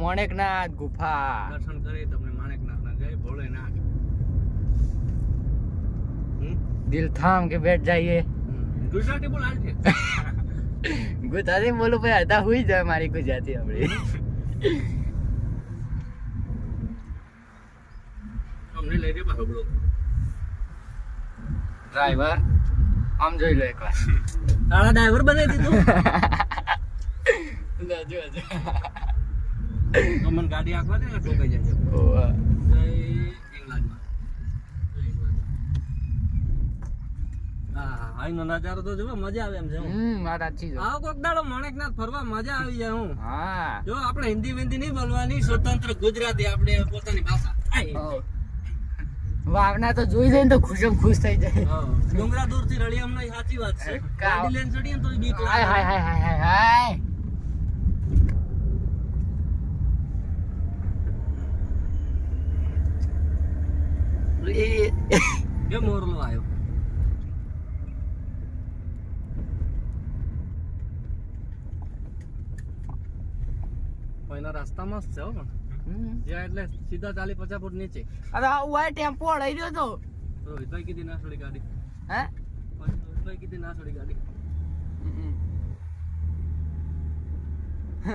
મોણેકનાથ ગુફા. દર્શન કરી તમને માણેકનાથ ના જય ભોળેનાથ? દિલ થામ કે બેઠ જાઈએ. ગુજરાતી બોલ હાલ છે. ગુજરાતી બોલું ભાઈ અડધા હુઈ જાય મારી ગુજરાતી આપણી. અમને લઈ દે પાછો ડ્રાઈવર આમ જોઈ લો એકવાર. તારા ડ્રાઈવર બનાવી દીધું? હજુ હજુ અમને ગાડી આંકવા દે ને ઠોકાઈ જાય ઓવા. જય ઇંગ્લેન્ડમાં. અહીંનો નજારો તો જોવો મજા આવે એમ છે હું. હમ વાત સાચી છે. આવો કોક દાડો માણેકનાથ ફરવા મજા આવી જાય હું. હા. જો આપણે હિન્દી વિન્દી નહીં બોલવાની સ્વતંત્ર ગુજરાતી આપણે પોતાની ભાષા. વાવના તો જોઈ જાય ને તો ખુશમ ખુશ થઈ જાય. હા. ડુંગરા દૂરથી રળી અમને સાચી વાત છે. ગાડી લઈને ચડીએ તો બીક લાગે. હાય હાય હાય હાય હાય. એ- કે મોરલો આવ્યો એના રસ્તા મસ્ત છે હો પણ. જ્યાં એટલે સીધા ચાલી પચાસ ફૂટ નીચે. અરે આ ટેમ્પો અડાઈ રહ્યો તો. રોહિતભાઈ કીધી ના છોડી ગાડી. હે? રોહિતભાઈ કીધી ના છોડી ગાડી.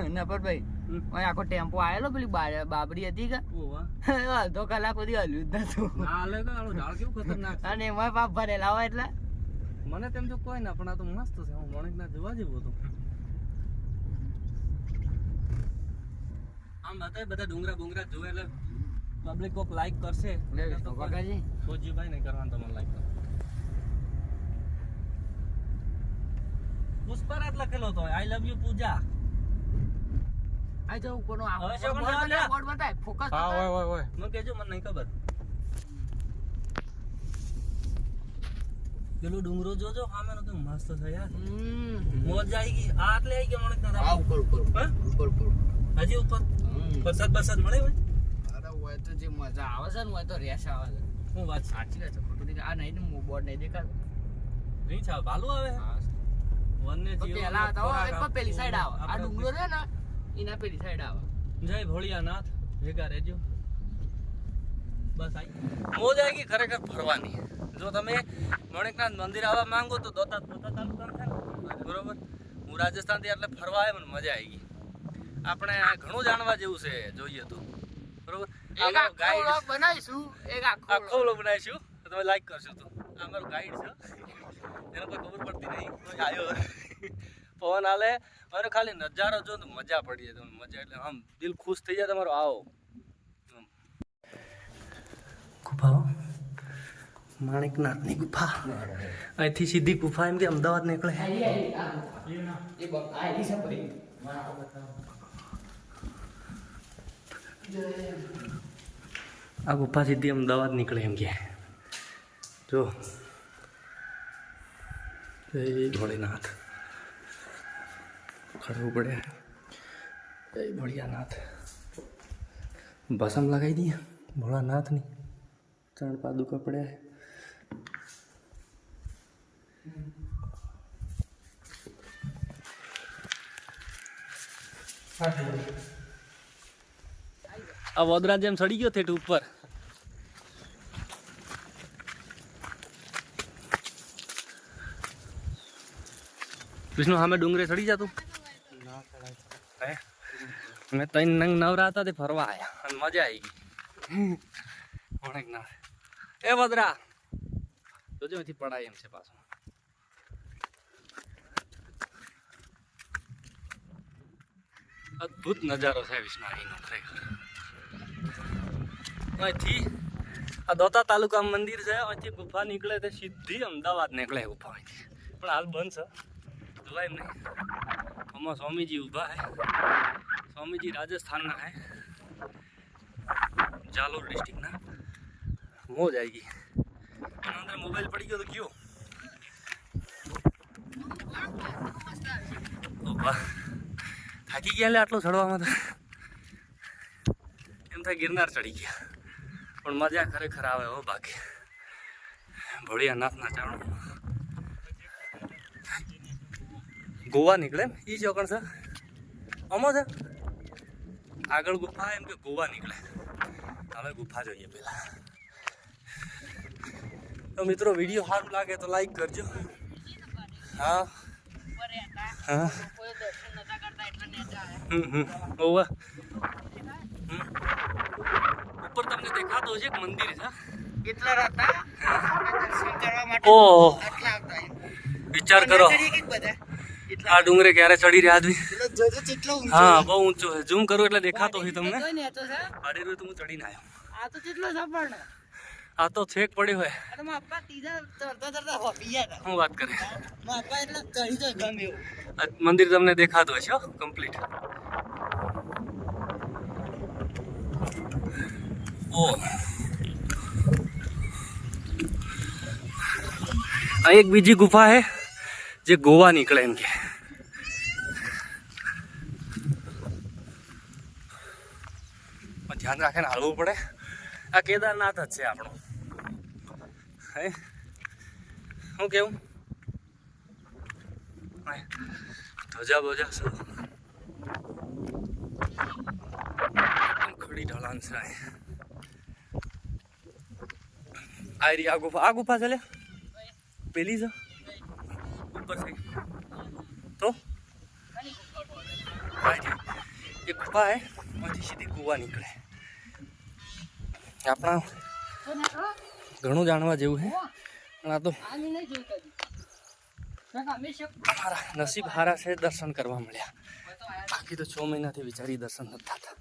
નપર ભાઈ હમ. ઓય આખો ટેમ્પો આવેલો પેલી બાબરી હતી કે? અડધો કલાક સુધી હલ્યું જ નતું. તો અને એમાં પાપ ભરેલા હોય એટલે. મને તેમ તો કોઈ ના પણ આ તો મસ્ત છે. હું વણિક ના જોવા જેવું હતું. આમ બતાય બધા ડુંગરા બુંગરા જોવે એટલે પબ્લિક કોક લાઈક કરશે. તો સોજીભાઈ નહીં કરવાનું તમને લાઈક કરો પુષ્પરાજ લખેલો હતો આઈ લવ યુ પૂજા. આ જો કોનો આ હવે શું બોર્ડ બતાય, લે? બોર્ડ બતાય ફોકસ ઓય હોય મને કેજો મને નહીં ખબર. પેલો ડુંગરો જોજો સામેનો કેમ મસ્ત છે યાર. મોજ આવી ગઈ. આ આટલે આવી ગઈ મણક આ ઉપર ઉપર હા? ઉપર ઉપર. હજી ઉપર? વરસાદ બરસાદ મળે હોય? અરે હોય તો જે મજા આવે છે ને હોય તો રેશ આવે છે. હું વાત સાચી રહે છે ખોટું નહીં આ નહીં ને બોર્ડ નહીં દેખાતો. નહીં છે ભાલું આવે? વન્ય જીવો પેલા હતા એક પેલી સાઈડ આવે. આ ડુંગરો છે ને એના પેલી સાઈડ આવે. જય ભોળિયાનાથ. ભેગા રહેજો. બસ આઈ. મોજ આવી ગઈ ખરેખર ફરવાની જો તમે મણિકનાથ મંદિર આવવા માંગો તો દોતા દોતા તાલુકા છે બરોબર? હું રાજસ્થાનથી એટલે ફરવા આવે મને મજા આવી ગઈ. આપણે ઘણું જાણવા જેવું છે જોઈએ તો. બરોબર? ગાઈડ બનાવીશું. એક આખો આખો વ્લોગ બનાવીશું. તમે લાઈક કરશો તો. આ અમારો ગાઈડ છે એને કોઈ ખબર પડતી નહીં. આવ્યો. પવન હાલે અને ખાલી નજારો જો તો મજા પડી જાય તમને, મજા. એટલે આમ દિલ ખુશ થઈ જાય તમારો. આવો. ગુફાઓ માણેકનાથની ગુફા. અહીંથી સીધી ગુફા એમ કે અમદાવાદ નીકળે. આ ગુફા સીધી અમદાવાદ નીકળે એમ કે. જો. જય ભોળેનાથ. ખડવું પડે. જય ભોળિયાનાથ. ભસમ લગાવી દઈએ. ભોળાનાથની. ત્રણ પાદુકા પડ્યા આ વદરા જેમ સડી ગયો થેઠ ઉપર. વિષ્ણુ સામે ડુંગરે સડી જતું? હે? મેં ત્રણ નંગ નવરા ફરવા આવ્યા અને મજા આવી ગઈ. વણક ના એ વદરા. જોજો અહીંથી પડાય એમ છે પાછું. અદ્ભુત નજારો છે વિષ્ણાહીનો ખરેખર. અહીંથી આ દોતા તાલુકા મંદિર છે, અહીંથી ગુફા નીકળે તે સીધી અમદાવાદ નીકળે ગુફા પણ હાલ બંધ છે. જોવાય નહીં. આમાં સ્વામીજી ઊભા હે. સ્વામીજી રાજસ્થાનના હે. જાલોર ડિસ્ટ્રિક્ટના મોજ આવી ગઈ. એના અંદર મોબાઈલ પડી ગયો તો કયો? થાકી ગયા લે આટલું ચડવામાં તો. એમ થાય ગિરનાર ચડી ગયા. પણ મજા ખરેખર આવે હો બાકી. ભોળિયાનાથના ચાણો ગોવા નીકળે એમ? એ ચોકણ છે? અમો છે? આગળ ગુફા એમ કે ગોવા નીકળે. હવે ગુફા જોઈએ પેલા. તો મિત્રો વીડિયો સારું લાગે તો લાઈક કરજો. હા. હા. ઓવે. ઉપર તમને દેખાતો હશે એક મંદિર છે કેટલા રાતા ઓહો. વિચાર કરો. બધા? આ ડુંગરે ક્યારે ચડી રહ્યા આદમી? હા બહુ ઊંચો છે. ઝૂમ કરું એટલે દેખાતો હોય તમને. છે. રહ્યું તો હું ચડીને આવ્યો. આ તો કેટલો છે આ તો છેક પડ્યો હોય. શું વાત કરે? મંદિર તમને દેખાતું હશે કમ્પ્લીટ ઓ. આ એક બીજી ગુફા હે જે ગોવા નીકળે એમ કે પણ ધ્યાન રાખીને હાલવું પડે. આ કેદારનાથ જ છે આપણું. હે? શું કેવું. ધજા બજા છે. ખડી ઢલાન છે આ. રહી આ ગુફા આ ગુફા છે લે પેલી છે? ઉપર છે. તો? આ રહી. એ ગુફા હે, એમાંથી સીધી ગુવા નીકળે. આપણા ઘણું જાણવા જેવું છે. પણ આ તો અમારા નસીબ હારા છે, દર્શન કરવા મળ્યા. બાકી તો છ મહિનાથી વિચારી દર્શન નથી થતા.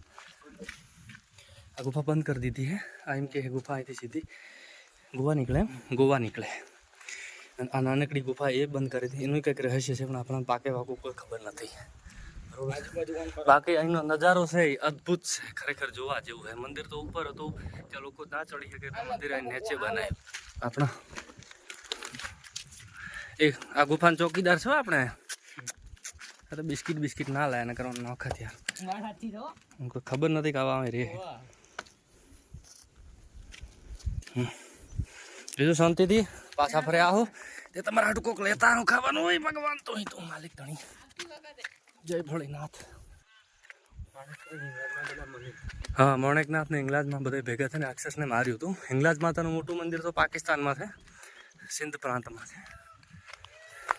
આ ગુફા બંધ કરી દીધી હે આ એમ કે ગુફા અહીંથી સીધી. ગોવા નીકળે એમ. ગોવા નીકળે. આ નાનકડી ગુફા એ બંધ કરી હતી એનું કંઈક રહસ્ય છે, પણ આપણા પાકે વાકું કોઈ ખબર નથી. બાકી અહીંનો નજારો છે એ અદ્ભુત છે. ખરેખર જોવા જેવું છે. મંદિર તો ઉપર હતું. ત્યાં લોકો ના ચડી શકે મંદિર અહીં નીચે બનાવ્યું. આપણા એ આ ગુફાન ચોકીદાર છો આપણે? બિસ્કિટ બિસ્કિટ ના લાય ને કરવાનું નોખા યાર તો ખબર નથી કે આવા રે બીજું શાંતિથી પાછા ફરે આવો. તે તમારા હાટુ લેતાનું ખાવાનું હોય, ભગવાન તો અહીં માલિક ધણી. જય ભોળીનાથ. હા, મણેકનાથને ઇંગ્લાજમાં બધા ભેગા થઈને રાક્ષસને માર્યું હતું. ઇંગ્લાજ માતાનું મોટું મંદિર તો પાકિસ્તાનમાં છે. સિંધ પ્રાંતમાં છે.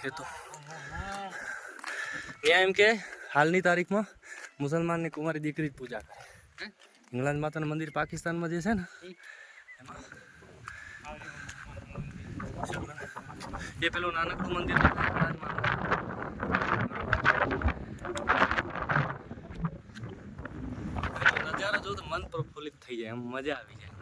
એ તો. ત્યાં એમ કે હાલની તારીખમાં મુસલમાનની કુમારી દીકરી જ પૂજા કરે. ઇંગ્લાજ માતાનું મંદિર પાકિસ્તાનમાં જે છે ને, એમાં. એ પેલું નાનકડું મંદિર છે હિંગલાજ માતાનું. નજારો જો તો મન પ્રફુલ્લિત થઈ જાય એમ મજા આવી જાય.